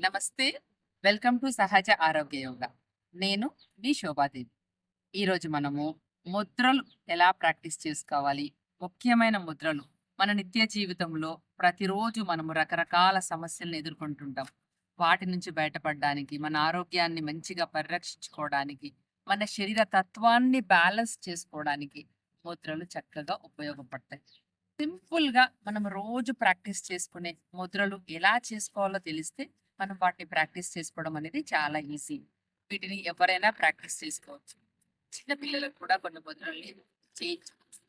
నమస్తే welcome to సహజ ఆరోగ్య యోగా. నేను మీ శోభాదేవి. ఈరోజు మనము ముద్రలు ఎలా ప్రాక్టీస్ చేసుకోవాలి? ముఖ్యమైన ముద్రలు మన నిత్య జీవితంలో ప్రతిరోజు మనము రకరకాల సమస్యలను ఎదుర్కొంటుంటాం. వాటి నుంచి బయటపడడానికి మన ఆరోగ్యాన్ని మంచిగా పరిరక్షించుకోవడానికి మన శరీర తత్వాన్ని బ్యాలెన్స్ చేసుకోవడానికి ముద్రలు చక్కగా ఉపయోగపడతాయి. సింపుల్గా మనం రోజు ప్రాక్టీస్ చేసుకునే ముద్రలు ఎలా చేసుకోవాలో తెలిస్తే మనం వాటిని ప్రాక్టీస్ చేసుకోవడం అనేది చాలా ఈజీ. వీటిని ఎవరైనా ప్రాక్టీస్ చేసుకోవచ్చు. చిన్నపిల్లలకు కూడా కొన్ని ముద్రల్ని చేయించవచ్చు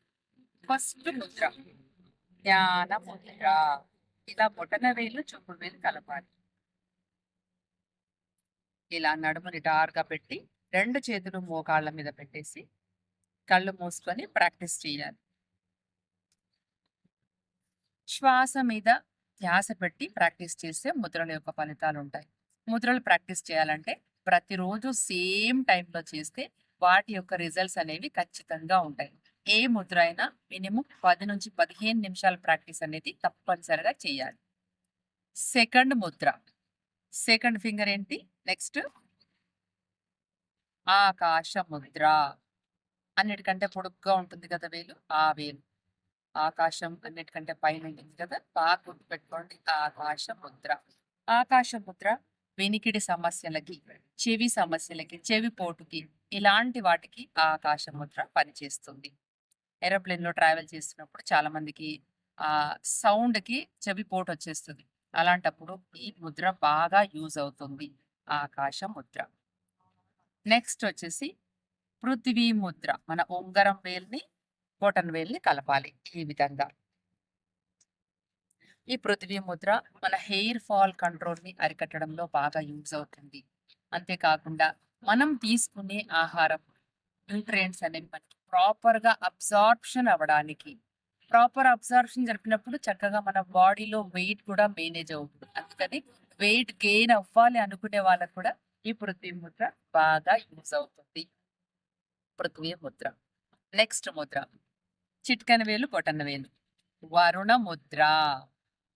ఫస్ట్ ముద్ర. ధ్యాన ముద్ర. ఇలా బొటన వేలు చూపుడు వేలు కలపాలి. ఇలా నడుము నిటారుగా పెట్టి రెండు చేతులు మోకాళ్ళ మీద పెట్టేసి కళ్ళు మూసుకొని ప్రాక్టీస్ చేయాలి. శ్వాస మీద ధ్యాస పెట్టి ప్రాక్టీస్ చేస్తే ముద్రల యొక్క ఫలితాలు ఉంటాయి ముద్రలు ప్రాక్టీస్ చేయాలంటే ప్రతిరోజు సేమ్ టైంలో చేస్తే వాటి యొక్క రిజల్ట్స్ అనేవి ఖచ్చితంగా ఉంటాయి. ఏ ముద్ర అయినా మినిమం పది నుంచి పదిహేను నిమిషాల ప్రాక్టీస్ అనేది తప్పనిసరిగా చేయాలి. సెకండ్ ముద్ర. సెకండ్ ఫింగర్ ఏంటి? నెక్స్ట్ ఆకాశ ముద్ర. అన్నిటికంటే పొడుగ్గా ఉంటుంది కదా వేలు? ఆ వేలు. ఆకాశం అన్నిటికంటే పైన ఉంటుంది కదా? బాగా గుర్తుపెట్టుకోండి. ఆకాశ ముద్ర. ఆకాశ ముద్ర వెనికిడి సమస్యలకి చెవి సమస్యలకి చెవి పోటుకి ఇలాంటి వాటికి ఆకాశ ముద్ర పనిచేస్తుంది. ఏరోప్లేన్లో ట్రావెల్ చేస్తున్నప్పుడు చాలా మందికి ఆ సౌండ్కి చెవి పోటు వచ్చేస్తుంది. అలాంటప్పుడు ఈ ముద్ర బాగా యూజ్ అవుతుంది. ఆకాశ ముద్ర. నెక్స్ట్ వచ్చేసి పృథ్వీ ముద్ర. మన ఉంగరం వేల్ని బొటన్ వేల్ని కలపాలి ఈ విధంగా. ఈ పృథ్వీ ముద్ర మన హెయిర్ ఫాల్ కంట్రోల్ని అరికట్టడంలో బాగా యూజ్ అవుతుంది. అంతేకాకుండా మనం తీసుకునే ఆహారం న్యూట్రియంట్స్ అనేవి మనకి ప్రాపర్గా అబ్జార్ప్షన్ అవ్వడానికి. ప్రాపర్ అబ్జార్ప్షన్ జరిపినప్పుడు చక్కగా మన బాడీలో వెయిట్ కూడా మేనేజ్ అవుతుంది. అందుకని వెయిట్ గెయిన్ అవ్వాలి అనుకునే వాళ్ళకు కూడా ఈ పృథ్వీ ముద్ర బాగా యూజ్ అవుతుంది. పృథ్వీ ముద్ర. నెక్స్ట్ ముద్ర. చిట్కన వేలు బొటన వేలు. వరుణ ముద్ర.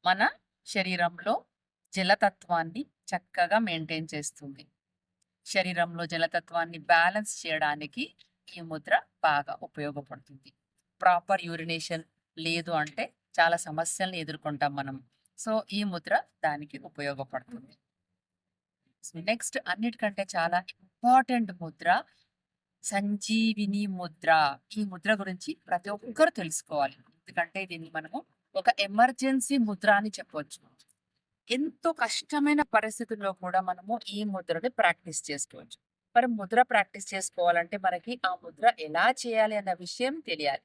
మన శరీరంలో జలతత్వాన్ని చక్కగా మెయింటైన్ చేస్తుంది. శరీరంలో జలతత్వాన్ని బ్యాలెన్స్ చేయడానికి ఈ ముద్ర బాగా ఉపయోగపడుతుంది. ప్రాపర్ యూరినేషన్ లేదు అంటే చాలా సమస్యలను ఎదుర్కొంటాం మనం. సో ఈ ముద్ర దానికి ఉపయోగపడుతుంది. నెక్స్ట్ అన్నిటికంటే చాలా ఇంపార్టెంట్ ముద్ర సంజీవిని ముద్ర ఈ ముద్ర గురించి ప్రతి ఒక్కరు తెలుసుకోవాలి. ఎందుకంటే దీన్ని మనము ఒక ఎమర్జెన్సీ ముద్ర అని చెప్పవచ్చు ఎంతో కష్టమైన పరిస్థితుల్లో కూడా మనము ఈ ముద్రని ప్రాక్టీస్ చేసుకోవచ్చు. మరి ముద్ర ప్రాక్టీస్ చేసుకోవాలంటే మనకి ఆ ముద్ర ఎలా చేయాలి అన్న విషయం తెలియాలి.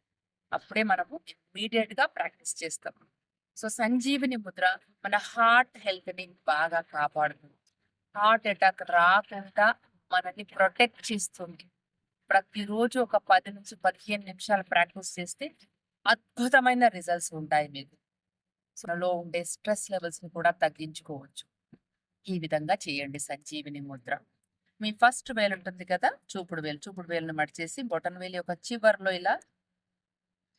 అప్పుడే మనము ఇమ్మీడియట్గా ప్రాక్టీస్ చేస్తాం. సో సంజీవిని ముద్ర మన హార్ట్ హెల్త్ని బాగా కాపాడుతుంది. హార్ట్ అటాక్ రాకుండా మనల్ని ప్రొటెక్ట్ చేస్తుంది. ప్రతిరోజు ఒక పది నుంచి పదిహేను నిమిషాలు ప్రాక్టీస్ చేస్తే అద్భుతమైన రిజల్ట్స్ ఉంటాయి మీకు. మనలో ఉండే స్ట్రెస్ లెవెల్స్ని కూడా తగ్గించుకోవచ్చు. ఈ విధంగా చేయండి సంజీవిని ముద్ర. మీ ఫస్ట్ వేలు ఉంటుంది కదా చూపుడు వేలు. చూపుడు వేలును మడిచేసి బొటన్ వేలు యొక్క చివర్లో ఇలా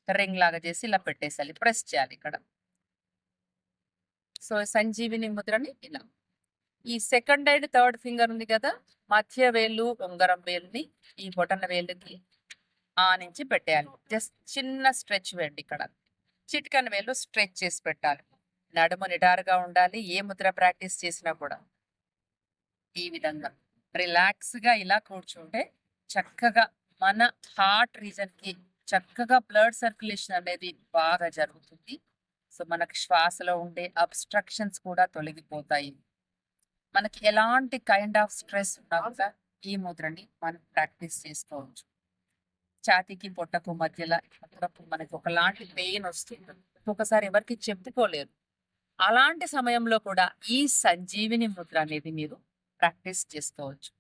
రింగ్ లాగా చేసి ఇలా పెట్టేసాలి ప్రెస్ చేయాలి ఇక్కడ. సో సంజీవిని ముద్రని ఇలా ఈ సెకండ్ అండ్ థర్డ్ ఫింగర్ ఉంది కదా మధ్య వేలు ఉంగరం వేలుని ఈ బొటన వేలుకి ఆ నుంచి పెట్టేయాలి. జస్ట్ చిన్న స్ట్రెచ్ వేయండి ఇక్కడ. చిటికన వేలు స్ట్రెచ్ చేసి పెట్టాలి. నడుము నిటారుగా ఉండాలి ఏ ముద్ర ప్రాక్టీస్ చేసినా కూడా. ఈ విధంగా రిలాక్స్గా ఇలా కూర్చుంటే చక్కగా మన హార్ట్ రీజన్కి చక్కగా బ్లడ్ సర్క్యులేషన్ అనేది బాగా జరుగుతుంది. సో మనకు శ్వాసలో ఉండే అబ్స్ట్రక్షన్స్ కూడా తొలగిపోతాయి. మనకి ఎలాంటి కైండ్ ఆఫ్ స్ట్రెస్ ఉన్నా కూడా ఈ ముద్రని మనం ప్రాక్టీస్ చేసుకోవచ్చు. ఛాతీకి పొట్టకు మధ్యలో అప్పుడప్పుడు మనకి ఒకలాంటి పెయిన్ వస్తుంది. ఒకసారి ఎవరికి చెప్పుకోలేరు. అలాంటి సమయంలో కూడా ఈ సంజీవిని ముద్ర అనేది మీరు ప్రాక్టీస్ చేసుకోవచ్చు.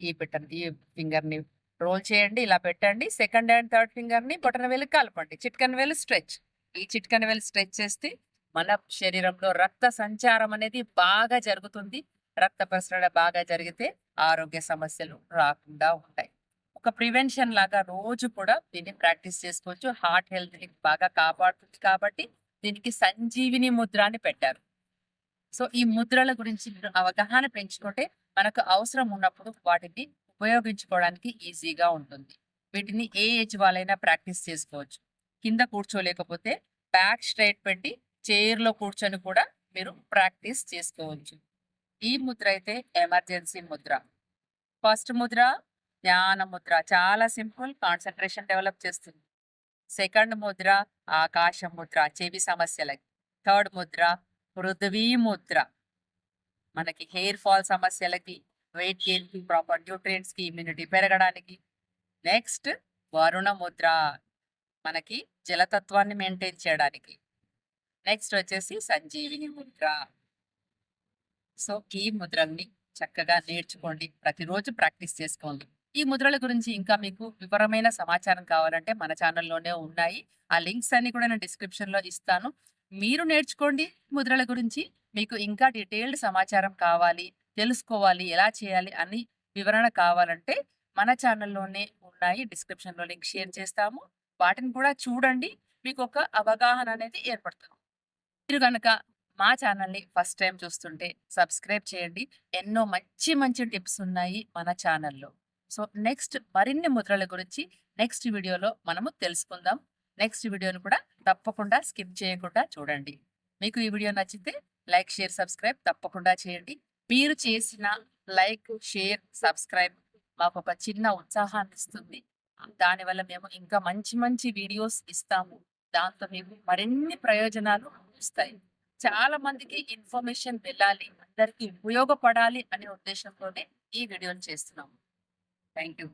ఈ పెట్టండి ఈ ఫింగర్ని రోల్ చేయండి ఇలా పెట్టండి. సెకండ్ అండ్ థర్డ్ ఫింగర్ని బొటన వేలు కలపండి చిట్కన వేలు స్ట్రెచ్ ఈ చిట్కన వేలు స్ట్రెచ్ చేస్తే మన శరీరంలో రక్త సంచారం అనేది బాగా జరుగుతుంది. రక్త ప్రసరణ బాగా జరిగితే ఆరోగ్య సమస్యలు రాకుండా ఉంటాయి. ఒక ప్రివెన్షన్ లాగా రోజు కూడా దీన్ని ప్రాక్టీస్ చేసుకోవచ్చు. హార్ట్ హెల్త్ని బాగా కాపాడుతుంది కాబట్టి దీనికి సంజీవిని ముద్ర అని పెట్టారు. సో ఈ ముద్రల గురించి మీరు అవగాహన పెంచుకుంటే మనకు అవసరం ఉన్నప్పుడు వాటిని ఉపయోగించుకోవడానికి ఈజీగా ఉంటుంది. వీటిని ఏ ఏజ్ వాళ్ళైనా ప్రాక్టీస్ చేసుకోవచ్చు. కింద కూర్చోలేకపోతే బ్యాక్ స్ట్రైట్ పెట్టి చైర్లో కూర్చొని కూడా మీరు ప్రాక్టీస్ చేసుకోవచ్చు. ఈ ముద్ర అయితే ఎమర్జెన్సీ ముద్ర. ఫస్ట్ ముద్ర ధ్యాన ముద్ర. చాలా సింపుల్ కాన్సన్ట్రేషన్ డెవలప్ చేస్తుంది. సెకండ్ ముద్ర ఆకాశ ముద్ర చెవి సమస్యలకి. థర్డ్ ముద్ర పృథ్వీ ముద్ర. మనకి హెయిర్ ఫాల్ సమస్యలకి వెయిట్ గెయిన్కి ప్రాపర్ న్యూట్రియంట్స్కి ఇమ్యూనిటీ పెరగడానికి. నెక్స్ట్ వరుణ ముద్ర. మనకి జలతత్వాన్ని మెయింటైన్ చేయడానికి. నెక్స్ట్ వచ్చేసి సంజీవిని ముద్ర. సో ఈ ముద్రల్ని చక్కగా నేర్చుకోండి. ప్రతిరోజు ప్రాక్టీస్ చేసుకోండి. ఈ ముద్రల గురించి ఇంకా మీకు వివరమైన సమాచారం కావాలంటే మన ఛానల్లోనే ఉన్నాయి. ఆ లింక్స్ అన్ని కూడా నేను డిస్క్రిప్షన్లో ఇస్తాను. మీరు నేర్చుకోండి ముద్రల గురించి. మీకు ఇంకా డీటెయిల్డ్ సమాచారం కావాలి తెలుసుకోవాలి ఎలా చేయాలి అని వివరణ కావాలంటే మన ఛానల్లోనే ఉన్నాయి. డిస్క్రిప్షన్లో లింక్ షేర్ చేస్తాము. వాటిని కూడా చూడండి. మీకు ఒక అవగాహన అనేది ఏర్పడుతుంది. మీరు కనుక మా ఛానల్ని ఫస్ట్ టైం చూస్తుంటే సబ్స్క్రైబ్ చేయండి. ఎన్నో మంచి మంచి టిప్స్ ఉన్నాయి మన ఛానల్లో. సో నెక్స్ట్ మరిన్ని ముద్రల గురించి నెక్స్ట్ వీడియోలో మనము తెలుసుకుందాం. నెక్స్ట్ వీడియోను కూడా తప్పకుండా స్కిప్ చేయకుండా చూడండి. మీకు ఈ వీడియో నచ్చితే లైక్ షేర్ సబ్స్క్రైబ్ తప్పకుండా చేయండి. మీరు చేసిన లైక్ షేర్ సబ్స్క్రైబ్ మాకు ఒక చిన్న ఉత్సాహాన్ని ఇస్తుంది. దానివల్ల మేము ఇంకా మంచి మంచి వీడియోస్ ఇస్తాము. దాంతో మేము మరిన్ని ప్రయోజనాలు వస్తాయి. చాలా మందికి ఇన్ఫర్మేషన్ వెళ్ళాలి అందరికీ ఉపయోగపడాలి అనే ఉద్దేశంతోనే ఈ వీడియోని చేస్తున్నాము. Thank you